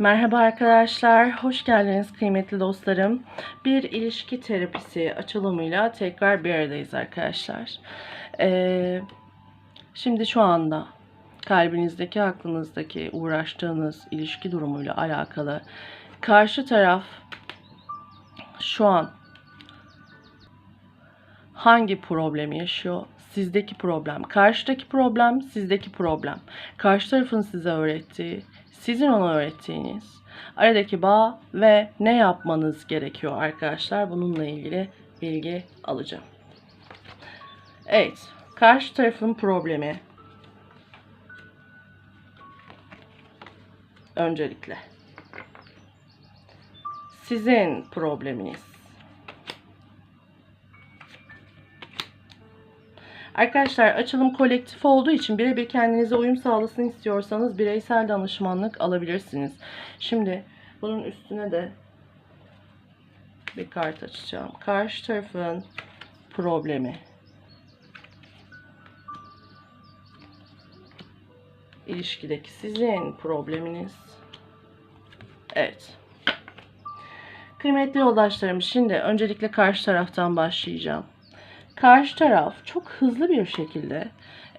Merhaba arkadaşlar, hoş geldiniz kıymetli dostlarım. Bir ilişki terapisi açılımıyla tekrar bir aradayız arkadaşlar. Ee, şimdi şu anda kalbinizdeki, aklınızdaki uğraştığınız ilişki durumuyla alakalı karşı taraf şu an hangi problemi yaşıyor? Sizdeki problem, karşıdaki problem, sizdeki problem. Karşı tarafın size öğrettiği, sizin ona öğrettiğiniz aradaki bağ ve ne yapmanız gerekiyor arkadaşlar? Bununla ilgili bilgi alacağım. Evet, karşı tarafın problemi öncelikle sizin probleminiz. Arkadaşlar açılım kolektif olduğu için birebir kendinize uyum sağlasın istiyorsanız bireysel danışmanlık alabilirsiniz. Şimdi bunun üstüne de bir kart açacağım. Karşı tarafın problemi. İlişkideki sizin probleminiz. Evet. Kıymetli yoldaşlarım şimdi öncelikle karşı taraftan başlayacağım karşı taraf çok hızlı bir şekilde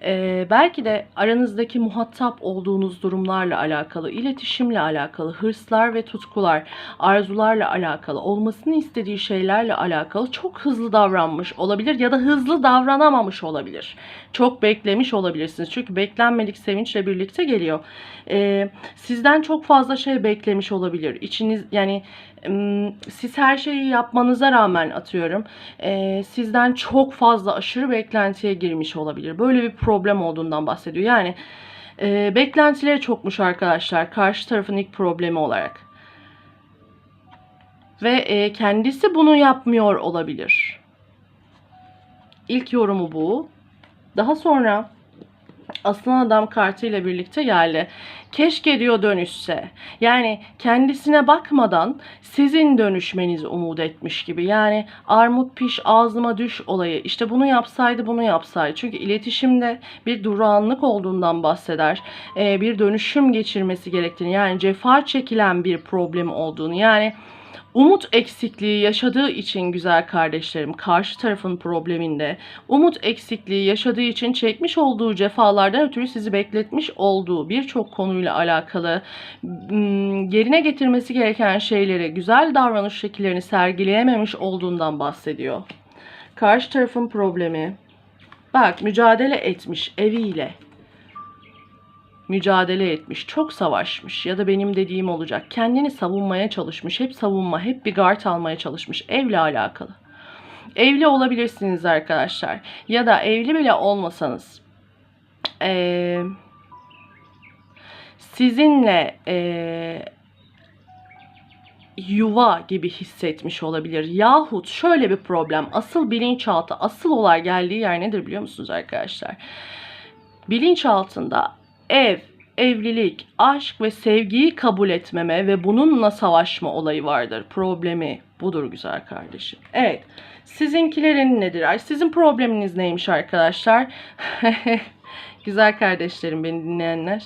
e, belki de aranızdaki muhatap olduğunuz durumlarla alakalı, iletişimle alakalı, hırslar ve tutkular, arzularla alakalı, olmasını istediği şeylerle alakalı çok hızlı davranmış olabilir ya da hızlı davranamamış olabilir. Çok beklemiş olabilirsiniz. Çünkü beklenmedik sevinçle birlikte geliyor. E, sizden çok fazla şey beklemiş olabilir. İçiniz yani siz her şeyi yapmanıza rağmen atıyorum e, sizden çok fazla aşırı beklentiye girmiş olabilir. Böyle bir problem olduğundan bahsediyor. Yani e, beklentileri çokmuş arkadaşlar karşı tarafın ilk problemi olarak. Ve e, kendisi bunu yapmıyor olabilir. İlk yorumu bu. Daha sonra Aslan Adam kartıyla birlikte geldi. Keşke diyor dönüşse. Yani kendisine bakmadan sizin dönüşmenizi umut etmiş gibi. Yani armut piş ağzıma düş olayı. İşte bunu yapsaydı bunu yapsaydı. Çünkü iletişimde bir durağanlık olduğundan bahseder. Ee, bir dönüşüm geçirmesi gerektiğini yani cefa çekilen bir problem olduğunu yani umut eksikliği yaşadığı için güzel kardeşlerim karşı tarafın probleminde umut eksikliği yaşadığı için çekmiş olduğu cefalardan ötürü sizi bekletmiş olduğu birçok konuyla alakalı yerine getirmesi gereken şeyleri güzel davranış şekillerini sergileyememiş olduğundan bahsediyor. Karşı tarafın problemi bak mücadele etmiş eviyle mücadele etmiş, çok savaşmış ya da benim dediğim olacak. Kendini savunmaya çalışmış, hep savunma, hep bir guard almaya çalışmış evle alakalı. Evli olabilirsiniz arkadaşlar ya da evli bile olmasanız ee, sizinle ee, yuva gibi hissetmiş olabilir. Yahut şöyle bir problem, asıl bilinçaltı, asıl olay geldiği yer nedir biliyor musunuz arkadaşlar? Bilinç altında ev, evlilik, aşk ve sevgiyi kabul etmeme ve bununla savaşma olayı vardır. Problemi budur güzel kardeşim. Evet. Sizinkilerin nedir? Sizin probleminiz neymiş arkadaşlar? güzel kardeşlerim beni dinleyenler.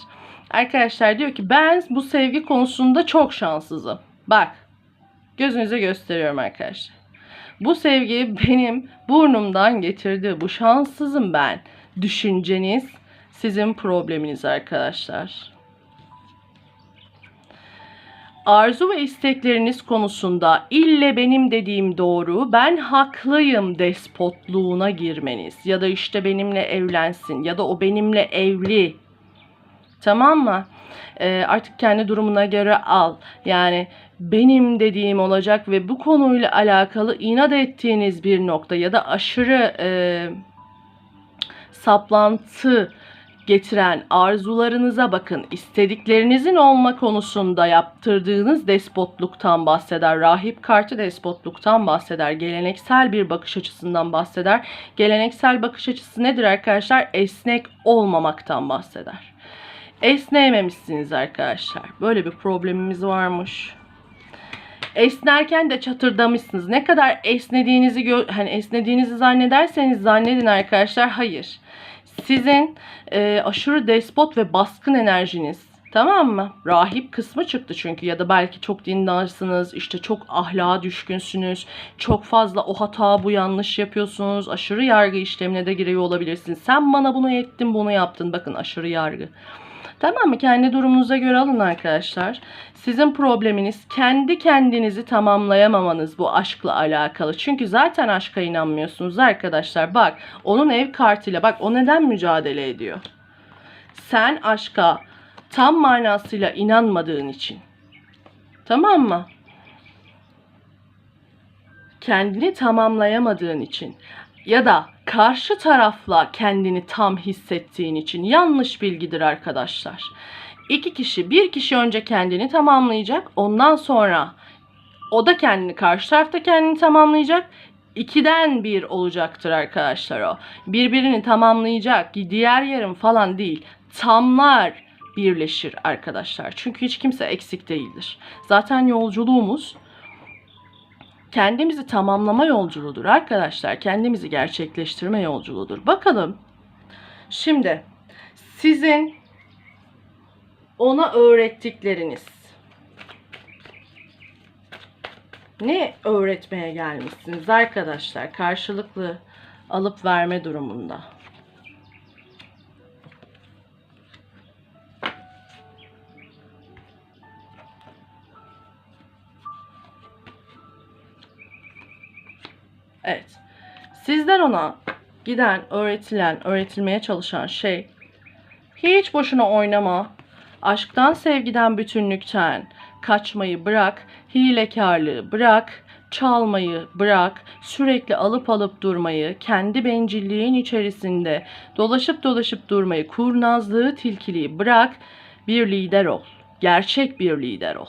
Arkadaşlar diyor ki ben bu sevgi konusunda çok şanssızım. Bak gözünüze gösteriyorum arkadaşlar. Bu sevgi benim burnumdan getirdi. Bu şanssızım ben. Düşünceniz sizin probleminiz arkadaşlar. Arzu ve istekleriniz konusunda ille benim dediğim doğru, ben haklıyım despotluğuna girmeniz ya da işte benimle evlensin ya da o benimle evli. Tamam mı? Ee, artık kendi durumuna göre al. Yani benim dediğim olacak ve bu konuyla alakalı inat ettiğiniz bir nokta ya da aşırı e, saplantı getiren arzularınıza bakın. İstediklerinizin olma konusunda yaptırdığınız despotluktan bahseder. Rahip kartı despotluktan bahseder. Geleneksel bir bakış açısından bahseder. Geleneksel bakış açısı nedir arkadaşlar? Esnek olmamaktan bahseder. Esneyememişsiniz arkadaşlar. Böyle bir problemimiz varmış. Esnerken de çatırdamışsınız. Ne kadar esnediğinizi hani esnediğinizi zannederseniz zannedin arkadaşlar. Hayır sizin e, aşırı despot ve baskın enerjiniz Tamam mı? Rahip kısmı çıktı çünkü ya da belki çok dindarsınız, işte çok ahlaka düşkünsünüz, çok fazla o hata bu yanlış yapıyorsunuz, aşırı yargı işlemine de giriyor olabilirsiniz. Sen bana bunu ettin, bunu yaptın. Bakın aşırı yargı. Tamam mı? Kendi durumunuza göre alın arkadaşlar. Sizin probleminiz kendi kendinizi tamamlayamamanız bu aşkla alakalı. Çünkü zaten aşka inanmıyorsunuz arkadaşlar. Bak onun ev kartıyla bak o neden mücadele ediyor? Sen aşka tam manasıyla inanmadığın için. Tamam mı? Kendini tamamlayamadığın için ya da karşı tarafla kendini tam hissettiğin için yanlış bilgidir arkadaşlar. İki kişi, bir kişi önce kendini tamamlayacak, ondan sonra o da kendini, karşı tarafta kendini tamamlayacak. İkiden bir olacaktır arkadaşlar o. Birbirini tamamlayacak, diğer yarım falan değil. Tamlar birleşir arkadaşlar. Çünkü hiç kimse eksik değildir. Zaten yolculuğumuz kendimizi tamamlama yolculuğudur arkadaşlar. Kendimizi gerçekleştirme yolculuğudur. Bakalım. Şimdi sizin ona öğrettikleriniz ne öğretmeye gelmişsiniz arkadaşlar karşılıklı alıp verme durumunda. Evet. Sizden ona giden, öğretilen, öğretilmeye çalışan şey hiç boşuna oynama. Aşktan, sevgiden, bütünlükten kaçmayı bırak, hilekarlığı bırak, çalmayı bırak, sürekli alıp alıp durmayı, kendi bencilliğin içerisinde dolaşıp dolaşıp durmayı, kurnazlığı, tilkiliği bırak, bir lider ol. Gerçek bir lider ol.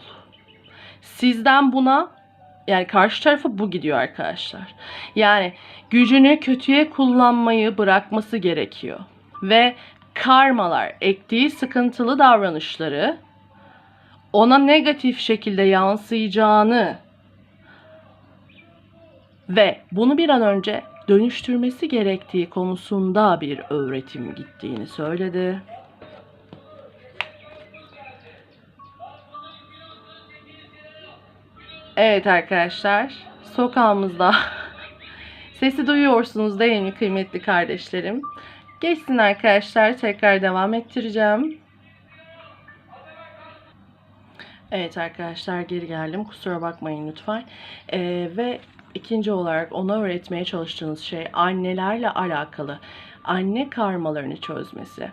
Sizden buna yani karşı tarafa bu gidiyor arkadaşlar. Yani gücünü kötüye kullanmayı bırakması gerekiyor. Ve karmalar, ektiği sıkıntılı davranışları ona negatif şekilde yansıyacağını ve bunu bir an önce dönüştürmesi gerektiği konusunda bir öğretim gittiğini söyledi. Evet arkadaşlar, sokağımızda sesi duyuyorsunuz değil mi kıymetli kardeşlerim? Geçsin arkadaşlar, tekrar devam ettireceğim. Evet arkadaşlar geri geldim. Kusura bakmayın lütfen. Ee, ve ikinci olarak ona öğretmeye çalıştığınız şey annelerle alakalı. Anne karmalarını çözmesi.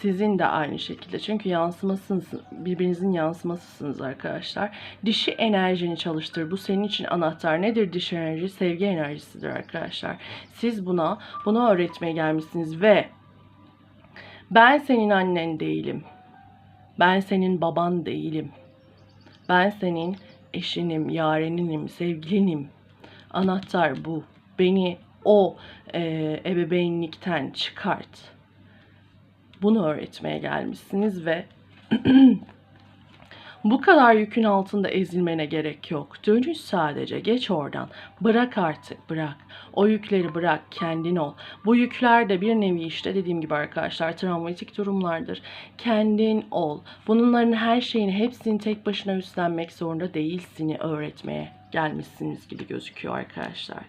Sizin de aynı şekilde. Çünkü yansımasınız, birbirinizin yansımasısınız arkadaşlar. Dişi enerjini çalıştır. Bu senin için anahtar. Nedir dişi enerji? Sevgi enerjisidir arkadaşlar. Siz buna, bunu öğretmeye gelmişsiniz ve ben senin annen değilim. Ben senin baban değilim. Ben senin eşinim, yareninim, sevgilinim. Anahtar bu. Beni o e, ebeveynlikten çıkart. Bunu öğretmeye gelmişsiniz ve bu kadar yükün altında ezilmene gerek yok. Dönüş sadece. Geç oradan. Bırak artık bırak. O yükleri bırak. Kendin ol. Bu yükler de bir nevi işte dediğim gibi arkadaşlar travmatik durumlardır. Kendin ol. Bunların her şeyini hepsini tek başına üstlenmek zorunda değilsini öğretmeye gelmişsiniz gibi gözüküyor arkadaşlar.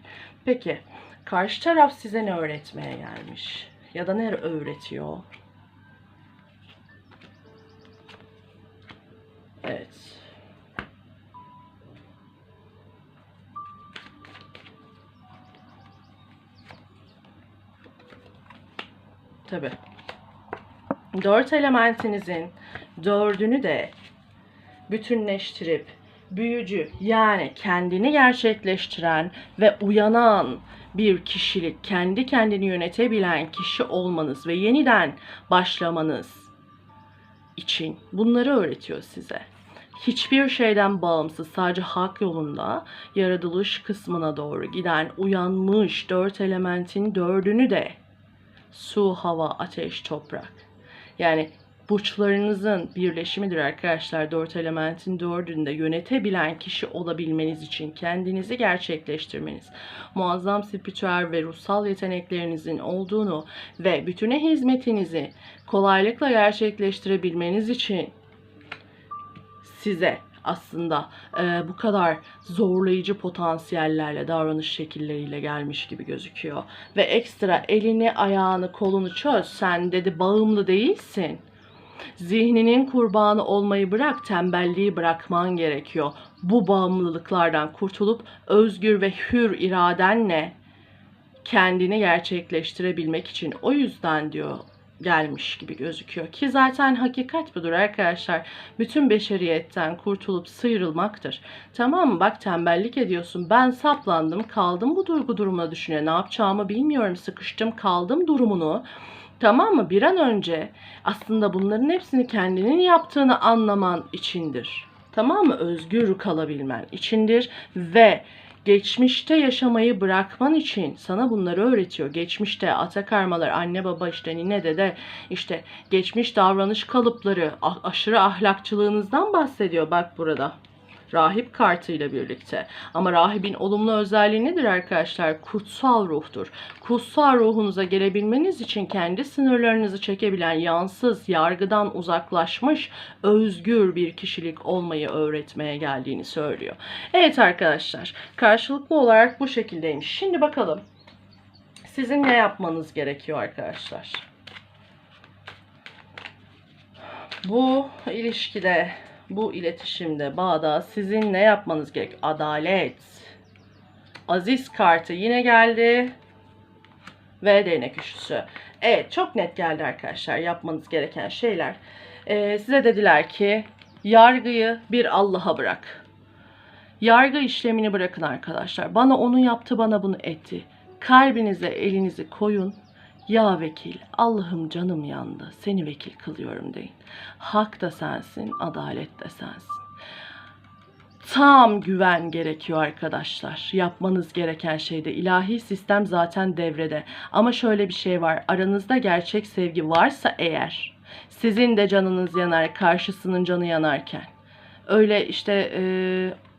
Peki karşı taraf size ne öğretmeye gelmiş? Ya da ne öğretiyor? Evet. Tabi. Dört elementinizin dördünü de bütünleştirip büyücü yani kendini gerçekleştiren ve uyanan bir kişilik, kendi kendini yönetebilen kişi olmanız ve yeniden başlamanız için bunları öğretiyor size. Hiçbir şeyden bağımsız sadece hak yolunda yaratılış kısmına doğru giden uyanmış dört elementin dördünü de su, hava, ateş, toprak. Yani burçlarınızın birleşimidir arkadaşlar. Dört elementin dördünü de yönetebilen kişi olabilmeniz için kendinizi gerçekleştirmeniz, muazzam spiritüel ve ruhsal yeteneklerinizin olduğunu ve bütüne hizmetinizi kolaylıkla gerçekleştirebilmeniz için size aslında e, bu kadar zorlayıcı potansiyellerle, davranış şekilleriyle gelmiş gibi gözüküyor. Ve ekstra elini, ayağını, kolunu çöz. Sen dedi bağımlı değilsin. Zihninin kurbanı olmayı bırak, tembelliği bırakman gerekiyor. Bu bağımlılıklardan kurtulup özgür ve hür iradenle kendini gerçekleştirebilmek için o yüzden diyor gelmiş gibi gözüküyor. Ki zaten hakikat budur arkadaşlar. Bütün beşeriyetten kurtulup sıyrılmaktır. Tamam mı? Bak tembellik ediyorsun. Ben saplandım, kaldım bu duygu durumuna düşünüyor. Ne yapacağımı bilmiyorum. Sıkıştım, kaldım durumunu. Tamam mı? Bir an önce aslında bunların hepsini kendinin yaptığını anlaman içindir. Tamam mı? Özgür kalabilmen içindir ve geçmişte yaşamayı bırakman için sana bunları öğretiyor. Geçmişte ata karmalar, anne baba işte nine dede işte geçmiş davranış kalıpları, aşırı ahlakçılığınızdan bahsediyor bak burada. Rahip kartıyla birlikte. Ama rahibin olumlu özelliği nedir arkadaşlar? Kutsal ruhtur. Kutsal ruhunuza gelebilmeniz için kendi sınırlarınızı çekebilen, yansız, yargıdan uzaklaşmış, özgür bir kişilik olmayı öğretmeye geldiğini söylüyor. Evet arkadaşlar, karşılıklı olarak bu şekildeymiş. Şimdi bakalım sizin ne yapmanız gerekiyor arkadaşlar? Bu ilişkide, bu iletişimde, bağda sizin ne yapmanız gerek? Adalet. Aziz kartı yine geldi. Ve değnek üçlüsü. Evet çok net geldi arkadaşlar yapmanız gereken şeyler. Ee, size dediler ki yargıyı bir Allah'a bırak. Yargı işlemini bırakın arkadaşlar. Bana onu yaptı, bana bunu etti. Kalbinize elinizi koyun. Ya vekil, Allah'ım canım yandı. Seni vekil kılıyorum deyin. Hak da sensin, adalet de sensin. Tam güven gerekiyor arkadaşlar. Yapmanız gereken şeyde ilahi sistem zaten devrede. Ama şöyle bir şey var. Aranızda gerçek sevgi varsa eğer sizin de canınız yanar karşısının canı yanarken. Öyle işte e,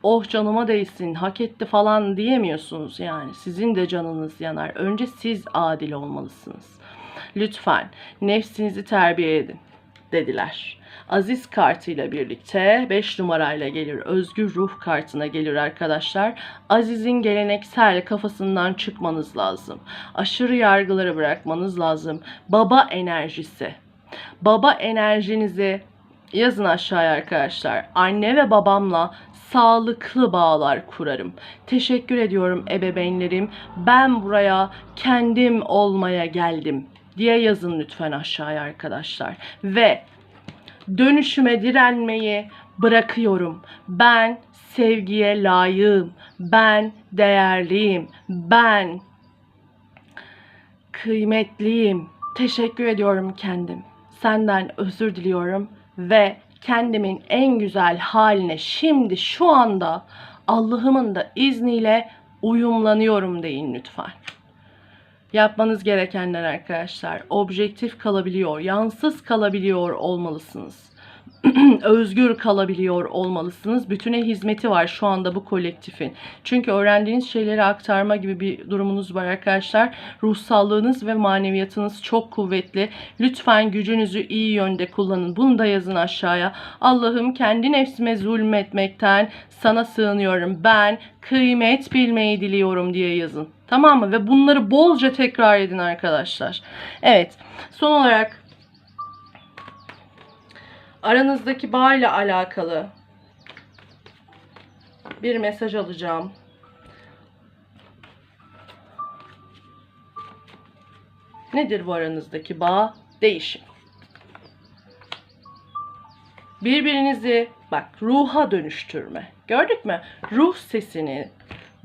oh canıma değsin hak etti falan diyemiyorsunuz yani. Sizin de canınız yanar. Önce siz adil olmalısınız. Lütfen nefsinizi terbiye edin dediler. Aziz kartıyla birlikte 5 numarayla gelir. Özgür ruh kartına gelir arkadaşlar. Aziz'in geleneksel kafasından çıkmanız lazım. Aşırı yargıları bırakmanız lazım. Baba enerjisi. Baba enerjinizi yazın aşağıya arkadaşlar. Anne ve babamla sağlıklı bağlar kurarım. Teşekkür ediyorum ebeveynlerim. Ben buraya kendim olmaya geldim diye yazın lütfen aşağıya arkadaşlar. Ve dönüşüme direnmeyi bırakıyorum. Ben sevgiye layığım. Ben değerliyim. Ben kıymetliyim. Teşekkür ediyorum kendim. Senden özür diliyorum ve kendimin en güzel haline şimdi şu anda Allah'ımın da izniyle uyumlanıyorum deyin lütfen. Yapmanız gerekenler arkadaşlar objektif kalabiliyor, yansız kalabiliyor olmalısınız. özgür kalabiliyor olmalısınız. Bütüne hizmeti var şu anda bu kolektifin. Çünkü öğrendiğiniz şeyleri aktarma gibi bir durumunuz var arkadaşlar. Ruhsallığınız ve maneviyatınız çok kuvvetli. Lütfen gücünüzü iyi yönde kullanın. Bunu da yazın aşağıya. Allah'ım kendi nefsime zulmetmekten sana sığınıyorum. Ben kıymet bilmeyi diliyorum diye yazın. Tamam mı? Ve bunları bolca tekrar edin arkadaşlar. Evet. Son olarak aranızdaki bağ ile alakalı bir mesaj alacağım. Nedir bu aranızdaki bağ? Değişim. Birbirinizi bak ruha dönüştürme. Gördük mü? Ruh sesini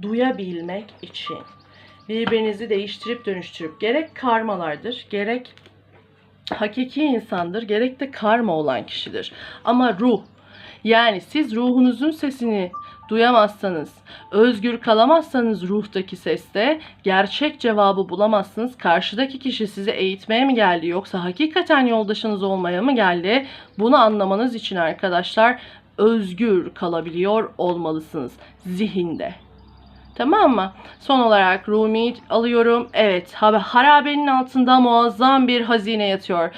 duyabilmek için birbirinizi değiştirip dönüştürüp gerek karmalardır, gerek hakiki insandır, gerek de karma olan kişidir. Ama ruh yani siz ruhunuzun sesini duyamazsanız, özgür kalamazsanız ruhtaki seste gerçek cevabı bulamazsınız. Karşıdaki kişi sizi eğitmeye mi geldi yoksa hakikaten yoldaşınız olmaya mı geldi? Bunu anlamanız için arkadaşlar özgür kalabiliyor olmalısınız zihinde. Tamam mı? Son olarak Rumi alıyorum. Evet, ha- harabenin altında muazzam bir hazine yatıyor.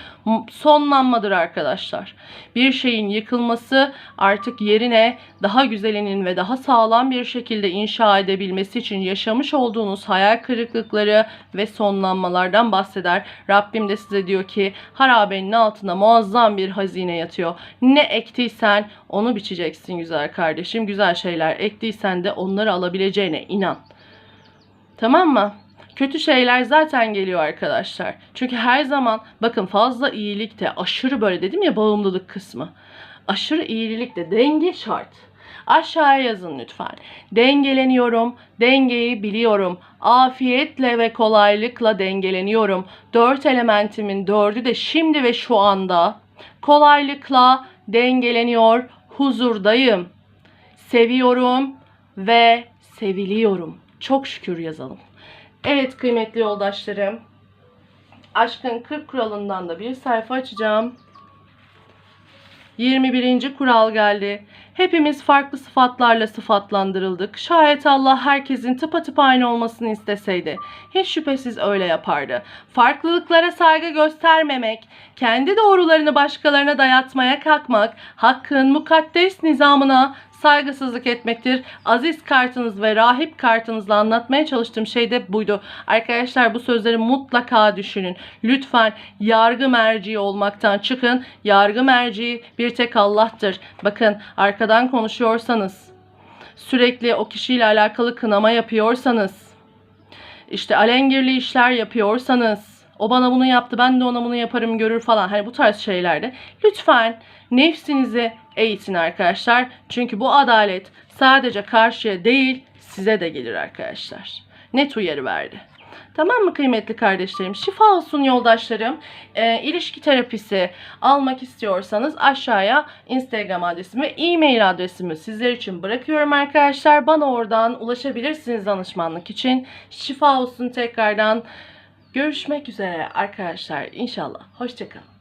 Sonlanmadır arkadaşlar. Bir şeyin yıkılması artık yerine daha güzelinin ve daha sağlam bir şekilde inşa edebilmesi için yaşamış olduğunuz hayal kırıklıkları ve sonlanmalardan bahseder. Rabbim de size diyor ki harabenin altında muazzam bir hazine yatıyor. Ne ektiysen onu biçeceksin güzel kardeşim. Güzel şeyler ektiysen de onları alabileceğine inan. Tamam mı? Kötü şeyler zaten geliyor arkadaşlar. Çünkü her zaman bakın fazla iyilik de aşırı böyle dedim ya bağımlılık kısmı. Aşırı iyilik de denge şart. Aşağıya yazın lütfen. Dengeleniyorum, dengeyi biliyorum. Afiyetle ve kolaylıkla dengeleniyorum. Dört elementimin dördü de şimdi ve şu anda kolaylıkla dengeleniyor, huzurdayım. Seviyorum ve seviliyorum. Çok şükür yazalım. Evet kıymetli yoldaşlarım. Aşkın 40 kuralından da bir sayfa açacağım. 21. kural geldi. Hepimiz farklı sıfatlarla sıfatlandırıldık. Şayet Allah herkesin tıpatıp aynı olmasını isteseydi, hiç şüphesiz öyle yapardı. Farklılıklara saygı göstermemek, kendi doğrularını başkalarına dayatmaya kalkmak, hakkın mukaddes nizamına saygısızlık etmektir. Aziz kartınız ve rahip kartınızla anlatmaya çalıştığım şey de buydu. Arkadaşlar bu sözleri mutlaka düşünün. Lütfen yargı merci olmaktan çıkın. Yargı merci bir tek Allah'tır. Bakın arkadan konuşuyorsanız, sürekli o kişiyle alakalı kınama yapıyorsanız, işte alengirli işler yapıyorsanız, o bana bunu yaptı ben de ona bunu yaparım görür falan. Hani bu tarz şeylerde lütfen nefsinizi eğitin arkadaşlar. Çünkü bu adalet sadece karşıya değil size de gelir arkadaşlar. Net uyarı verdi. Tamam mı kıymetli kardeşlerim? Şifa olsun yoldaşlarım. Ee, ilişki terapisi almak istiyorsanız aşağıya Instagram adresimi, e-mail adresimi sizler için bırakıyorum arkadaşlar. Bana oradan ulaşabilirsiniz danışmanlık için. Şifa olsun tekrardan. Görüşmek üzere arkadaşlar inşallah. Hoşçakalın.